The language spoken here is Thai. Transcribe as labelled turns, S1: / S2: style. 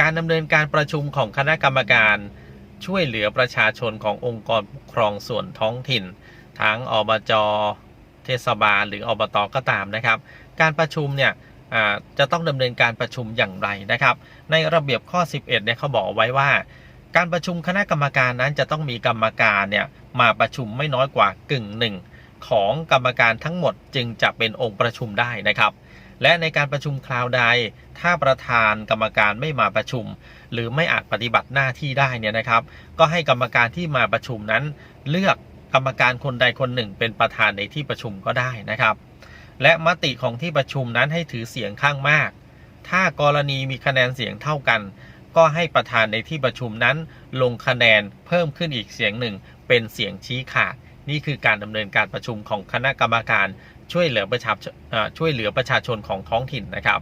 S1: การดำเนินการประชุมของคณะกรรมการช่วยเหลือประชาชนขององค์กรปกครองส่วนท้องถิ่น ทั้งอบจเทศบาล หรืออบตก็ตามนะครับ การประชุมเนี่ยจะต้องดำเนินการประชุมอย่างไรนะครับ ในระเบียบข้อ 11เนี่ยเขาบอกไว้ว่า การประชุมคณะกรรมการนั้นจะต้องมีกรรมการเนี่ยมาประชุมไม่น้อยกว่ากึ่งหนึ่งของกรรมการทั้งหมดจึงจะเป็นองค์ประชุมได้นะครับ และในการประชุมคราวใด ถ้าประธานกรรมการไม่มาประชุม หรือไม่อาจปฏิบัติหน้าที่ได้เนี่ยนะครับ ก็ให้กรรมการที่มาประชุมนั้น เลือกกรรมการคนใดคนหนึ่ง เป็นประธานในที่ประชุมก็ได้นะครับ และมติของที่ประชุมนั้นให้ถือเสียงข้างมาก ถ้ากรณีมีคะแนนเสียงเท่ากัน ก็ให้ประธานในที่ประชุมนั้น ลงคะแนนเพิ่มขึ้นอีกเสียงหนึ่ง เป็นเสียงชี้ขาด นี่คือการดำเนินการประชุมของคณะกรรมการช่วยเหลือประชาชนช่วยเหลือประชาชนของท้องถิ่นนะครับ